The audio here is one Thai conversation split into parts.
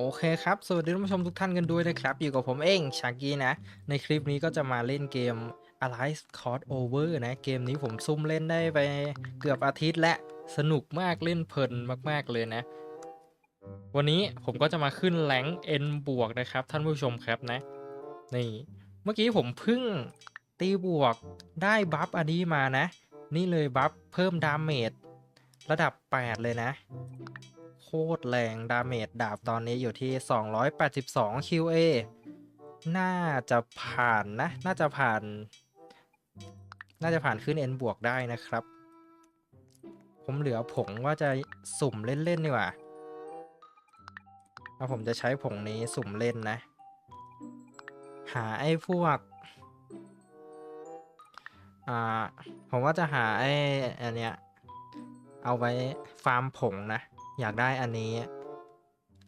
โอเคครับ สวัสดีท่านผู้ชมทุกท่านกันด้วยนะครับ อยู่กับผมเองชากี้นะ ในคลิปนี้ก็จะมาเล่นเกม Alice c o s s Over นะ เกมนี้ผมซุ่มเล่นได้ไปเกือบอาทิตย์และสนุกมากเล่นเพลินมาก ๆ เลยนะ วันนี้ผมก็จะมาขึ้นแรง N บวกนะครับ ท่านผู้ชมครับนะ นี่ เมื่อกี้ผมเพิ่งตีบวกได้บัฟอันนี้มานะ นี่เลยบัฟเพิ่มดาเมจระดับ 8 เลยนะ คตรแรง ดาเมจดาบตอนนี้อยู่ที่ 282 QA น่าจะผ่านนะ น่าจะผ่าน น่าจะผ่านขึ้น N บวกได้นะครับ ผมเหลือผงว่าจะสุ่มเล่นๆนี่หว่าแล้วผมจะใช้ผงนี้สุ่มเล่นนะ หาไอ้พวก อ่า ผมว่าจะหาไอ้อันเนี้ย เอาไว้ฟาร์มผงนะ อยากได้อันนี้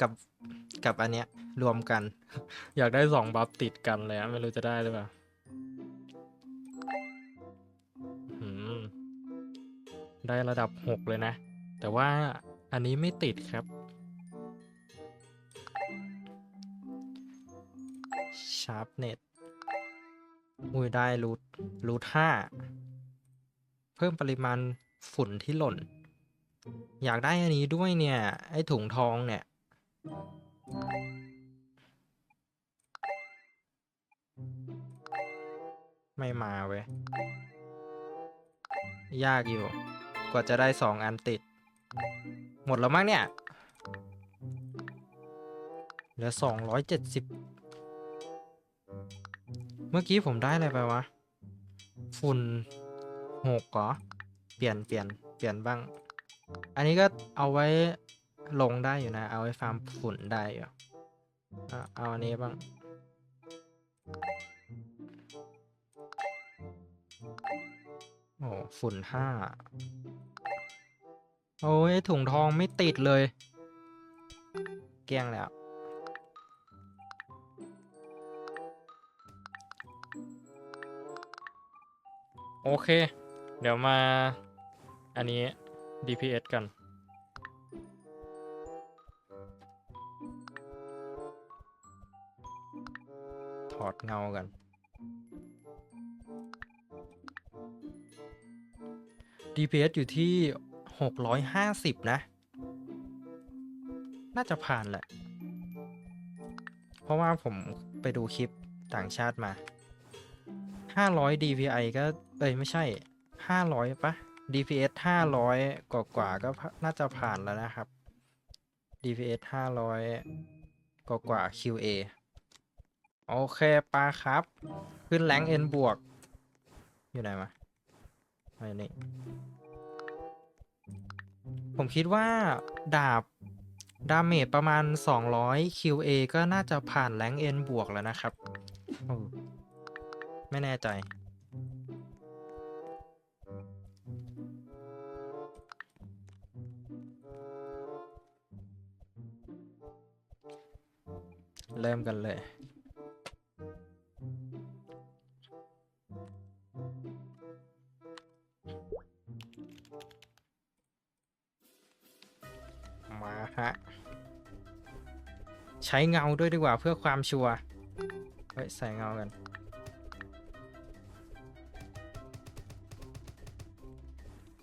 กับกับอันเนี้ย รวมกัน อยากได้สองบัฟติดกันเลยอะไม่รู้จะได้หรือเปล่าได้ระดับหกเลยนะ แต่ว่าอันนี้ไม่ติดครับ ชาร์ปเน็ตอุ้ยได้รูทรูทห้า เพิ่มปริมาณฝุ่นที่หล่น อยากได้อันนี้ด้วยเนี่ย ไอ้ถุงทองเนี่ย ไม่มาเว้ย ยากอยู่ กว่าจะได้สองอันติด หมดแล้วมั้งเนี่ย เหลือสองร้อยเจ็ดสิบเมื่อกี้ผมได้อะไรไปวะ ฝุ่นหกเหรอ เปลี่ยนเปลี่ยนเปลี่ยนบ้าง อันนี้ก็เอาไว้ลงได้อยู่นะ เอาไว้ฟาร์มฝุ่นได้อยู่เอาอันนี้บ้าง โอ้ฝุ่นห้า โอ้ยถุงทองไม่ติดเลย เกลี้ยงแล้ว โอเค เดี๋ยวมา อันนี้ DPS กัน ถอดเงากัน DPS อยู่ที่ 650 นะ น่าจะผ่านแหละ เพราะว่าผมไปดูคลิปต่างชาติมา 500 DPI ก็ เอ้ย ไม่ใช่ 500ปะ DPS 500 กว่ากว่าก็น่าจะผ่านแล้วนะครับ DPS 500 กว่ากว่า QA โอเคปาครับ ขึ้นแรง N บวก อยู่ไหนมาไอ้นี่ผมคิดว่าดาบ ดาเมจประมาณ 200 QA ก็น่าจะผ่านแรง N บวกแล้วนะครับ ไม่แน่ใจ เริ่มกันเลย มาฮะ ใช้เงาด้วยดีกว่าเพื่อความชัวร์เฮ้ย ใส่เงากัน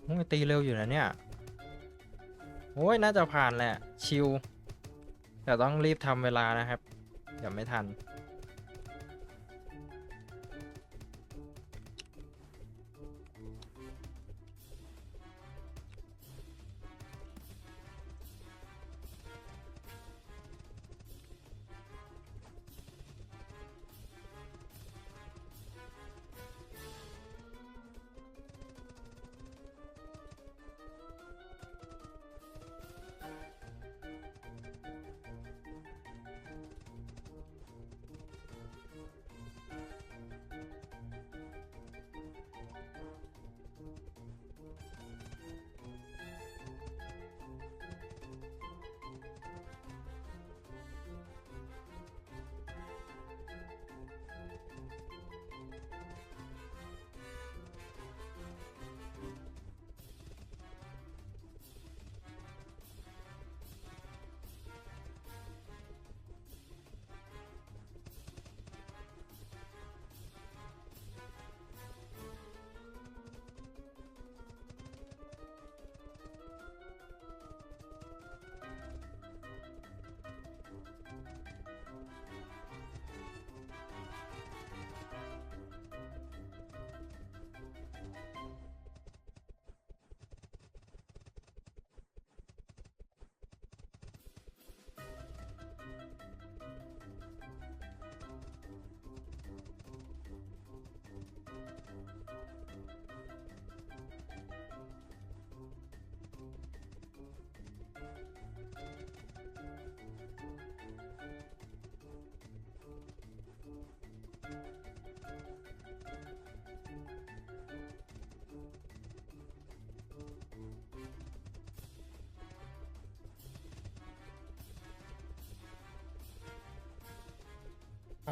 โอ้ยตีเร็วอยู่นะเนี่ย โอ้ย น่าจะผ่านแหละ ชิว แต่ต้องรีบทำเวลานะครับเดี๋ยวไม่ทัน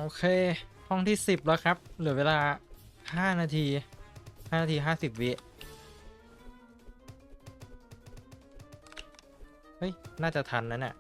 โอเค ห้องที่สิบแล้วครับ เหลือเวลาห้านาทีห้านาทีห้าสิบวิ เฮ้ย น่าจะทันนะเนี่ย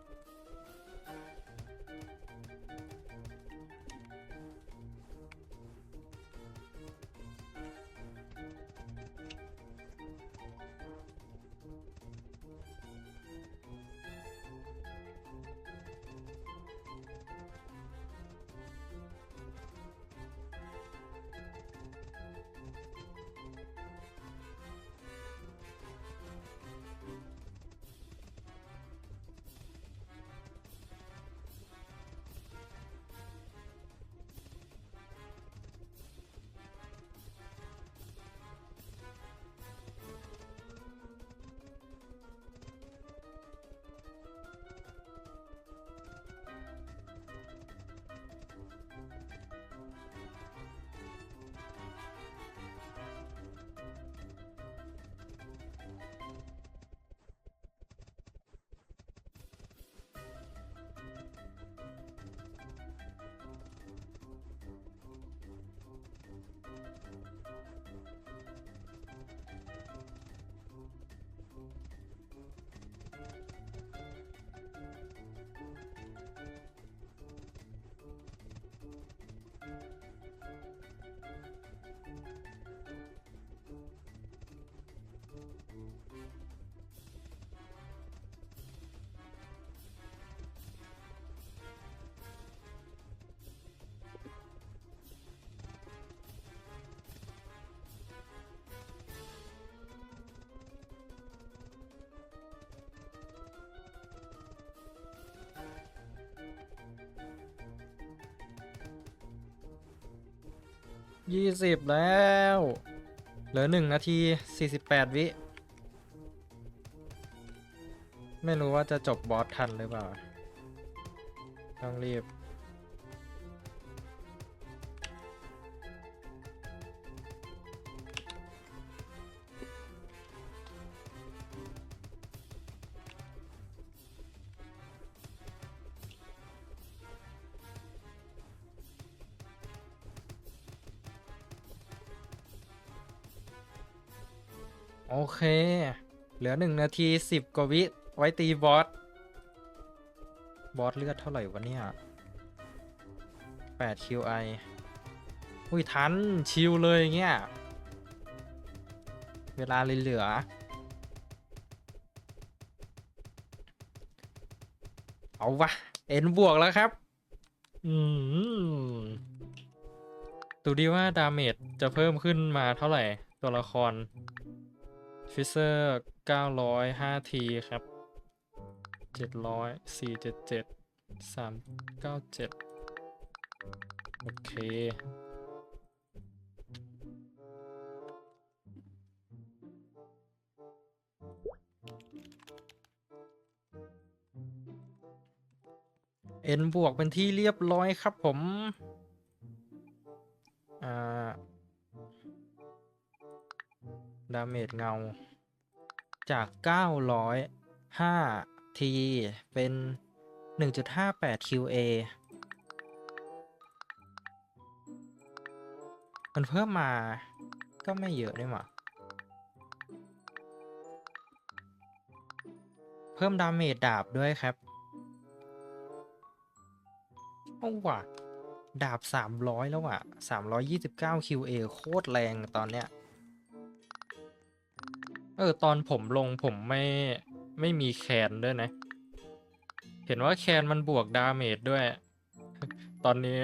ยี่สิบแล้ว เหลือหนึ่งนาทีสี่สิบแปดวิ ไม่รู้ว่าจะจบบอสทันหรือเปล่า ต้องรีบ โอเค เหลือหนึ่งนาทีสิบกว่าวิไว้ตีบอส บอสเลือดเท่าไหร่วะเนี่ย8 QI อุ้ยทันชิลเลยเงี้ย เวลาเลยเหลือ เอาวะ เอ็นบวกแล้วครับ อืมดูดีว่าดาเมจจะเพิ่มขึ้นมาเท่าไหร่ตัวละคร ฟิเซอร์905ทีครับ700 477 397โอเค เอ็นบวกเป็นที่เรียบร้อยครับผม ดาเมจเงา จาก 905ทีเป็น 1.58 QA มันเพิ่มมาก็ไม่เยอะด้วยมั้เพิ่มดาเมจดาบด้วยครับโอ้ว่ะ ดาบ 300 แล้วอะ 329 QA โคตรแรงตอนเนี้ย ออ ตอนผมลงผมไม่ไม่มีแคนด้วยนะ เห็นว่าแคนมันบวกดาเมจด้วย ตอนนี้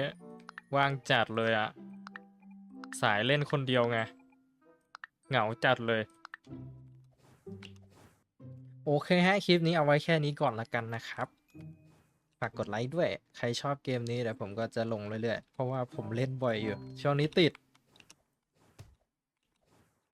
ว่างจัดเลยอะสายเล่นคนเดียวไง เหงาจัดเลย โอเคฮะ คลิปนี้เอาไว้แค่นี้ก่อนละกันนะครับ ฝากกดไลค์ด้วย ใครชอบเกมนี้เดี๋ยวผมก็จะลงเรื่อยๆ เพราะว่าผมเล่นบ่อยอยู่ ช่วงนี้ติด